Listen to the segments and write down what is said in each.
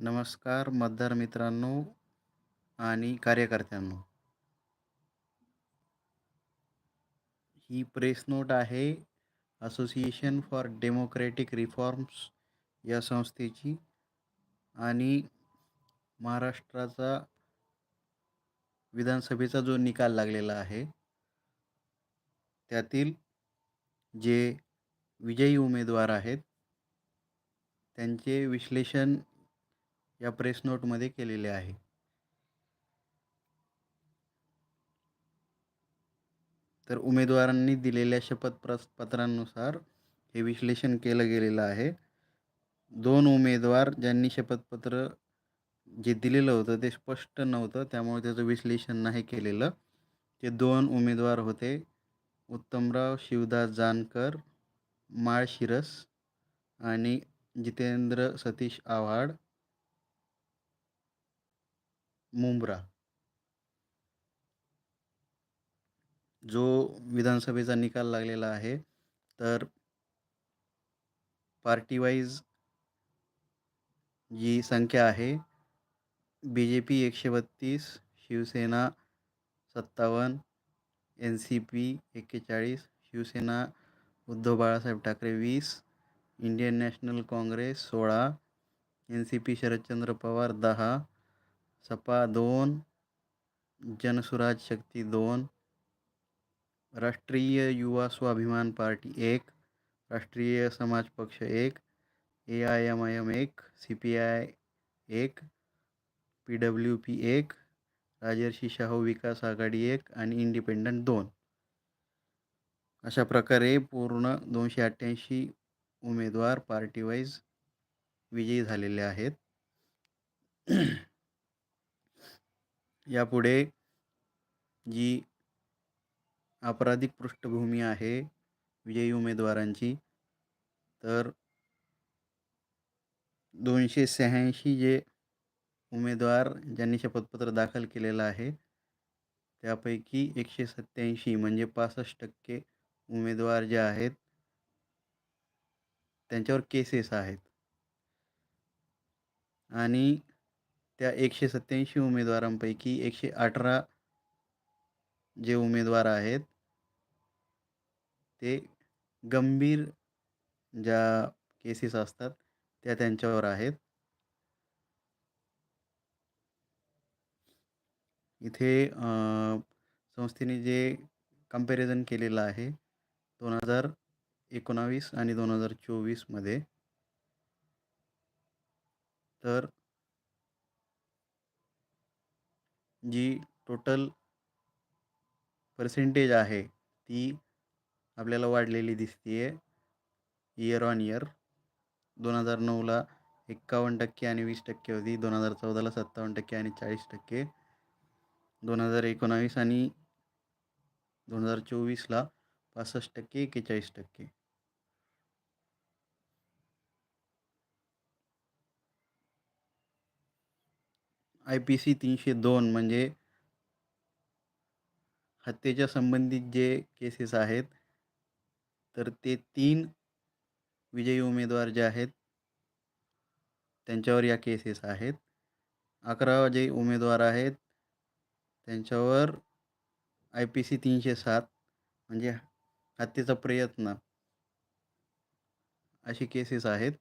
नमस्कार मतदार मित्रांनो आणि कार्यकर्त्यांनो. ही प्रेस नोट आहे असोसिएशन फॉर डेमोक्रॅटिक रिफॉर्म्स या संस्थेची आणि महाराष्ट्राचा विधानसभेचा जो निकाल लागलेला आहे त्यातील जे विजयी उमेदवार आहेत त्यांचे विश्लेषण या प्रेस नोटमध्ये केलेले आहे. तर उमेदवारांनी दिलेल्या शपथ पत्रांनुसार हे विश्लेषण केलं गेलेलं आहे. दोन उमेदवार ज्यांनी शपथपत्र जे दिलेलं होतं ते स्पष्ट नव्हतं त्यामुळे त्याचं विश्लेषण नाही केलेलं. ते दोन उमेदवार होते उत्तमराव शिवदास जानकर माळशिरस आणि जितेंद्र सतीश आव्हाड मुंब्रा. जो विधानसभेचा निकाल लागलेला आहे तर पार्टीवाईज जी संख्या आहे बी जे पी एकशे बत्तीस शिवसेना सत्तावन्न एन सी पी एक्केचाळीस शिवसेना उद्धव बाळासाहेब ठाकरे वीस इंडियन नॅशनल काँग्रेस सोळा N C P Sharadchandra Pawar दहा सपा दोन जनसुराज शक्ती दोन राष्ट्रीय युवा स्वाभिमान पार्टी एक राष्ट्रीय समाज पक्ष एक A I M I M एक सी पी आय एक पी डब्ल्यू पी एक राजर्षी शाहू विकास आघाडी एक आणि इंडिपेंडंट दोन. अशा प्रकारे पूर्ण दोनशे अठ्ठ्याऐंशी उमेदवार पार्टीवाईज विजयी झालेले आहेत. यापुढे जी आपराधिक पृष्ठभूमी आहे विजयी उमेदवारांची तर दोनशे शहाऐंशी जे उमेदवार ज्यांनी शपथपत्र दाखल केलेलं आहे त्यापैकी एकशे सत्त्याऐंशी म्हणजे पासष्ट टक्के उमेदवार जे आहेत त्यांच्यावर केसेस आहेत. आणि त्या एकशे सत्त्याऐंशी उमेदवारांपैकी एकशे अठरा जे उमेदवार आहेत ते गंभीर ज्या केसेस असतात त्या त्यांच्यावर आहेत. इथे संस्थेने जे कंपॅरिझन केलेलं आहे दोन हजार एकोणावीस आणि दोन हजार चोवीसमध्ये तर जी टोटल पर्सेंटेज आहे ती आपल्याला वाढलेली दिसते आहे इयर ऑन इयर दोन हजार नऊला एक्कावन्न टक्के आणि वीस टक्के होती. दोन हजार चौदाला सत्तावन्न टक्के आणि चाळीस टक्के. दोन हजार एकोणावीस आणि दोन हजार चोवीसला पासष्ट टक्के एक्केचाळीस टक्के. आय पी सी तीनशे दोन म्हणजे हत्येच्या संबंधित जे केसेस आहेत तर ते तीन विजयी उमेदवार जे आहेत त्यांच्यावर या केसेस आहेत. अकरा जे उमेदवार आहेत त्यांच्यावर आय पी सी तीनशे सात म्हणजे हत्येचा प्रयत्न अशी केसेस आहेत.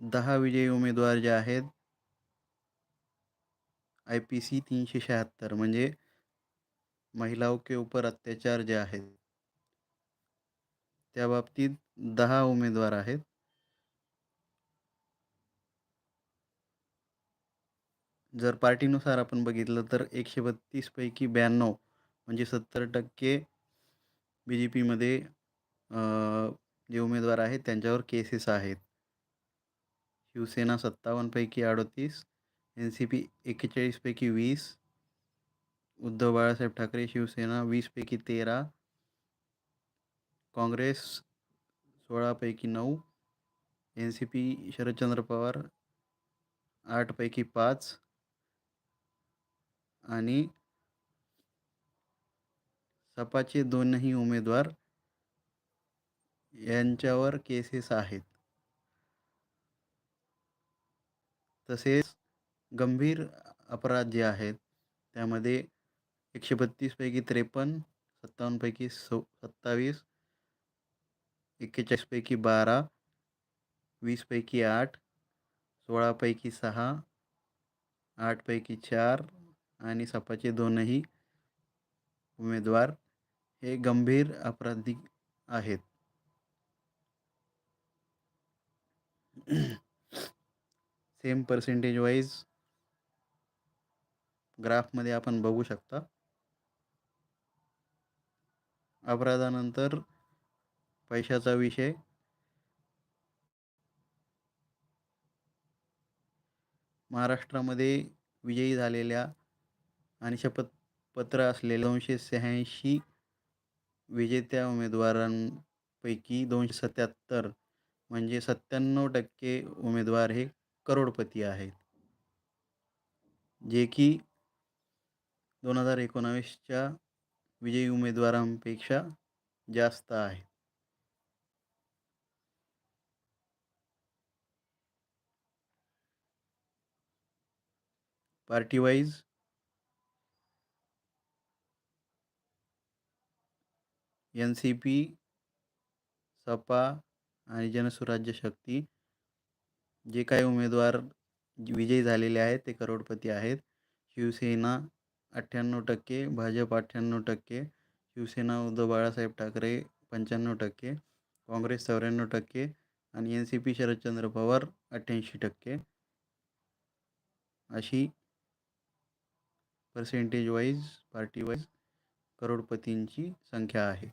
दहा विजयी उमेदवार जे आहेत आय पी सी तीनशे शहात्तर म्हणजे महिलाओं के ऊपर अत्याचार जे आहेत. त्या बाबतीत दहा उमेदवार आहेत. जर पार्टीनुसार आपण बघितलं तर एकशे बत्तीसपैकी ब्याण्णव म्हणजे सत्तर टक्के बी जे पीमध्ये जे उमेदवार आहेत त्यांच्यावर केसेस आहेत. शिवसेना सत्तावन्नपैकी अडतीस एन सी पी एक्केचाळीसपैकी वीस उद्धव बाळासाहेब ठाकरे शिवसेना वीसपैकी तेरा काँग्रेस सोळापैकी नऊ N C P Sharadchandra Pawar आठपैकी पाच आणि सपाचे दोनही उमेदवार यांच्यावर केसेस आहेत. तसेच गंभीर अपराध जे आहेत त्यामध्ये एकशे बत्तीसपैकी त्रेपन्न सत्तावन्नपैकी सो सत्तावीस एक्केचाळीसपैकी बारा वीसपैकी आठ सोळापैकी सहा आठपैकी चार आणि सपाचे दोनही उमेदवार हे गंभीर अपराधी आहेत. सेम पर्सेंटेज वाईज ग्राफमध्ये आपण बघू शकता. अपराधानंतर पैशाचा विषय. महाराष्ट्रामध्ये विजयी झालेल्या आणि शपथपत्र असलेल्या दोनशे शहाऐंशी विजेत्या उमेदवारांपैकी दोनशे सत्याहत्तर म्हणजे सत्त्याण्णव टक्के उमेदवार हे करोडपती आहेत. जे की दोन हजार एकोणावीसच्या विजयी उमेदवारांपेक्षा जास्त आहे. Party wise N C P Sapa आणि जनसुराज्य शक्ती जे काही उमेदवार विजयी झालेले आहेत ते करोडपती आहेत. शिवसेना अठ्ठ्याण्णव टक्के भाजप अठ्ठ्याण्णव टक्के शिवसेना उद्धव बाळासाहेब ठाकरे पंच्याण्णव टक्के काँग्रेस चौऱ्याण्णव टक्के आणि N C P Sharadchandra Pawar अठ्ठ्याऐंशी टक्के. अशी पर्सेंटेज वाईज पार्टी वाईज करोडपतींची संख्या आहे.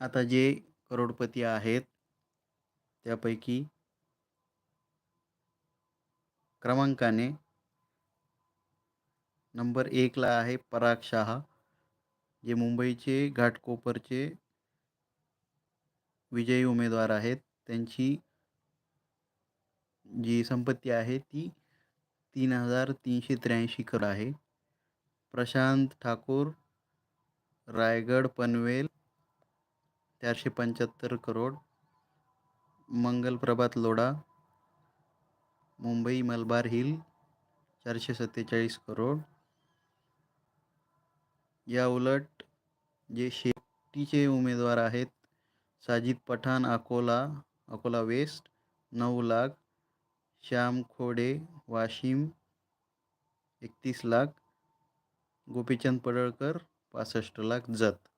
आता जे करोडपती आहेत त्यापैकी क्रमांकाने नंबर एकला आहे पराग शहा जे मुंबईचे घाटकोपरचे विजयी उमेदवार आहेत. त्यांची जी संपत्ती आहे ती तीन हजार तीनशे त्र्याऐंशी कर आहे. प्रशांत ठाकूर रायगड पनवेल चारशे पंच्याहत्तर करोड. मंगल प्रभात लोढा. मुंबई मलबार हिल. चारशे सत्तेचाळीस करोड. या उलट जे शेतीचे उमेदवार आहेत साजिद पठाण अकोला अकोला वेस्ट नऊ लाख. श्याम खोडे वाशिम एकतीस लाख. गोपीचंद पडळकर पासष्ट लाख जत.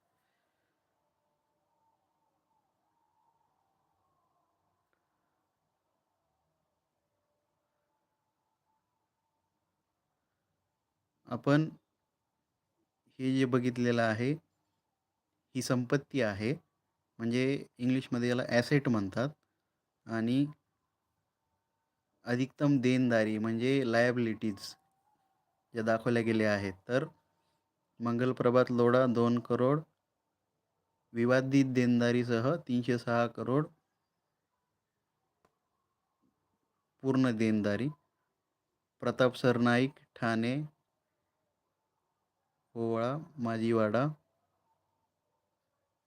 आपण हे जे बघितलेलं आहे ही संपत्ती आहे. म्हणजे इंग्लिशमध्ये याला ॲसेट म्हणतात. आणि अधिकतम देणदारी म्हणजे लायबिलिटीज ज्या दाखवल्या गेल्या आहेत. तर मंगलप्रभात लोढा दोन करोड विवादित देणदारीसह तीनशे सहा करोड पूर्ण देणदारी. प्रताप सरनाईक ठाणे ओवळा माजीवाडा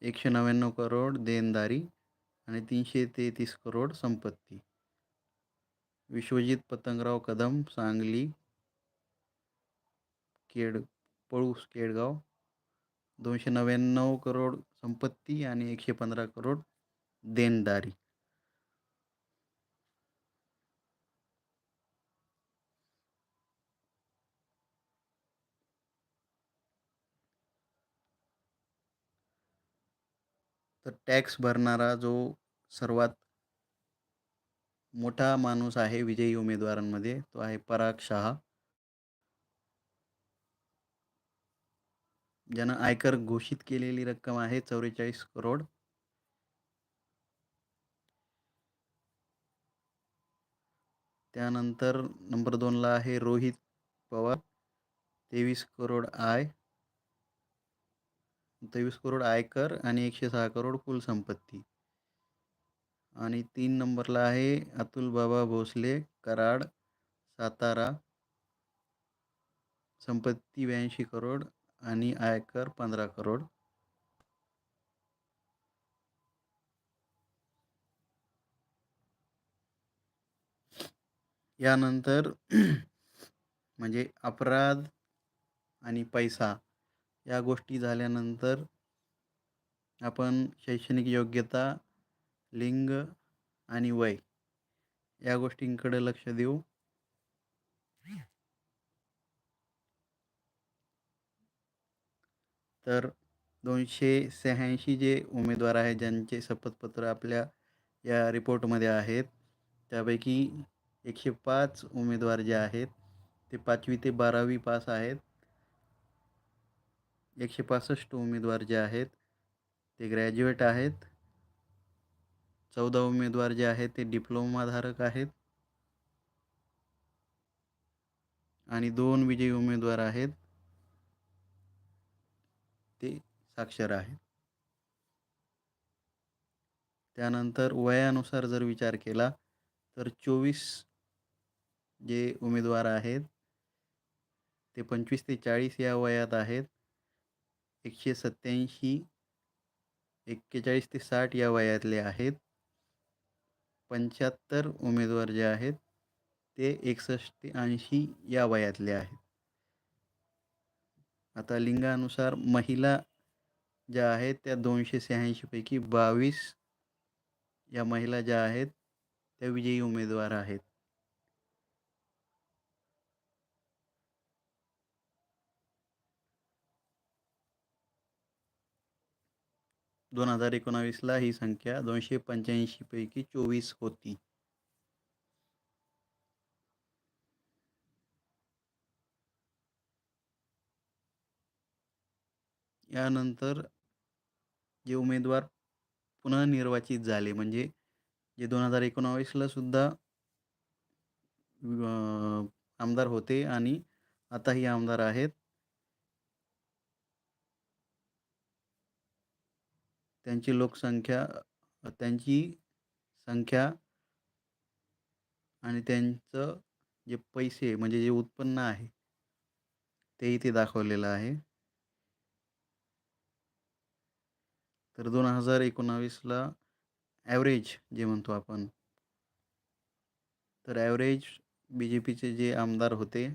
एकशे नव्याण्णव करोड देणदारी आणि तीनशे तेहतीस करोड संपत्ती. विश्वजित पतंगराव कदम सांगली केड पळूस केडगाव दोनशे नव्याण्णव करोड संपत्ती आणि एकशे पंधरा करोड देणदारी. तर टॅक्स भरणारा जो सर्वात मोठा माणूस आहे विजयी उमेदवारांमध्ये तो आहे पराग शहा. ज्यानं आयकर घोषित केलेली रक्कम आहे चौवेचाळीस करोड. त्यानंतर नंबर दोनला आहे रोहित पवार तेवीस करोड आय. तेवीस करोड आयकर आणि एकशे सहा करोड कुल संपत्ती. आणि तीन नंबरला आहे अतुल बाबा भोसले कराड सातारा. संपत्ती ब्याऐंशी करोड आणि आयकर पंधरा करोड. यानंतर म्हणजे अपराध आणि पैसा. या गोष्टी झाल्यानंतर आपण शैक्षणिक योग्यता लिंग आणि वय या गोष्टींकडे लक्ष देऊ. तर दोनशे शहाऐंशी जे उमेदवार आहेत ज्यांचे शपथपत्र आपल्या या रिपोर्टमध्ये आहेत त्यापैकी एकशे पाच उमेदवार जे आहेत ते पाचवी ते बारावी पास आहेत. एकशे पासष्ट उमेदवार जे आहेत ते ग्रॅज्युएट आहेत. चौदा उमेदवार जे आहेत ते डिप्लोमाधारक आहेत. आणि दोन विजयी उमेदवार आहेत. ते साक्षर आहेत. त्यानंतर वयानुसार जर विचार केला तर चोवीस जे उमेदवार आहेत ते पंचवीस ते चाळीस या वयात आहेत. एकशे सत्त्याऐंशी एक्केचाळीस ते साठ या वयातले आहेत. पंच्याहत्तर उमेदवार जे आहेत ते एकसष्ट ते ऐंशी या वयातले आहेत. आता लिंगानुसार महिला ज्या आहेत त्या दोनशे शहाऐंशीपैकी बावीस या महिला ज्या आहेत त्या विजयी उमेदवार आहेत. दोन हजार एकोणावीसला ही संख्या दोनशे पंच्याऐंशीपैकी चोवीस होती. यानंतर जे उमेदवार पुन्हा निर्वाचित झाले म्हणजे जे दोन हजार एकोणावीसला सुद्धा आमदार होते आणि आताही आमदार आहेत. त्यांची लोकसंख्या त्यांची संख्या आणि त्यांचं जे पैसे म्हणजे जे उत्पन्न आहे ते इथे दाखवलेलं आहे. तर दोन हजार एकोणावीसला ॲव्हरेज जे म्हणतो आपण तर ॲव्हरेज बी जे पीचे जे आमदार होते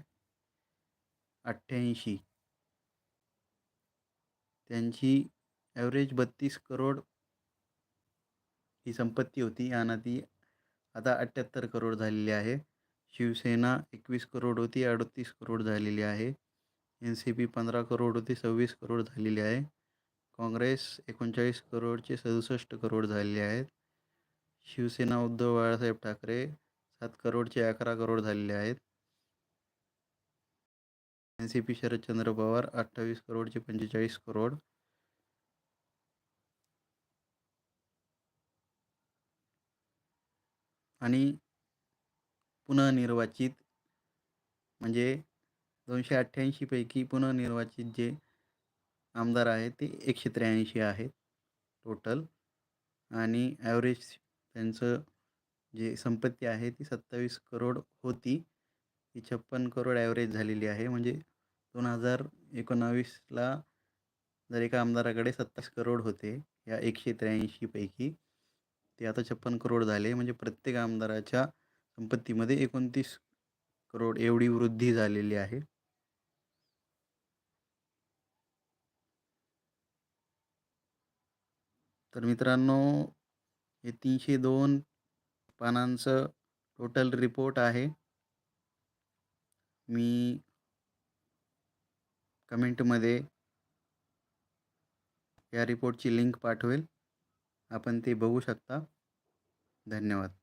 अठ्ठ्याऐंशी. त्यांची ॲव्हरेज बत्तीस करोड ही संपत्ती होती. आणि ती आता अठ्ठ्याहत्तर करोड झालेली आहे. शिवसेना एकवीस करोड होती अडतीस करोड झालेली आहे. एन सी पी पंधरा करोड होती सव्वीस करोड झालेली आहे. काँग्रेस एकोणचाळीस करोडचे सदुसष्ट करोड झालेले आहेत. शिवसेना उद्धव बाळासाहेब ठाकरे सात करोडचे अकरा करोड झालेले आहेत. N C P Sharadchandra Pawar अठ्ठावीस करोडचे पंचेचाळीस करोड. आणि पुनर्निर्वाचित म्हणजे दोनशे अठ्ठ्याऐंशीपैकी पुनर्निर्वाचित जे आमदार आहेत ते एकशे त्र्याऐंशी आहेत टोटल आणि ॲव्हरेज त्यांचं जे संपत्ती आहे ती सत्तावीस करोड होती. ती छप्पन करोड ॲव्हरेज झालेली आहे. म्हणजे दोन हजार एकोणावीसला जर एका आमदाराकडे सत्तावीस करोड होते या एकशे त्र्याऐंशीपैकी ते आता छप्पन करोड झाले. म्हणजे प्रत्येक आमदाराच्या संपत्तीमध्ये एकोणतीस करोड एवढी वृद्धी झालेली आहे. तर मित्रांनो हे तीनशे दोन पानांचं टोटल रिपोर्ट आहे. मी कमेंटमध्ये या रिपोर्टची लिंक पाठवेल. आपण ते बघू शकता. धन्यवाद.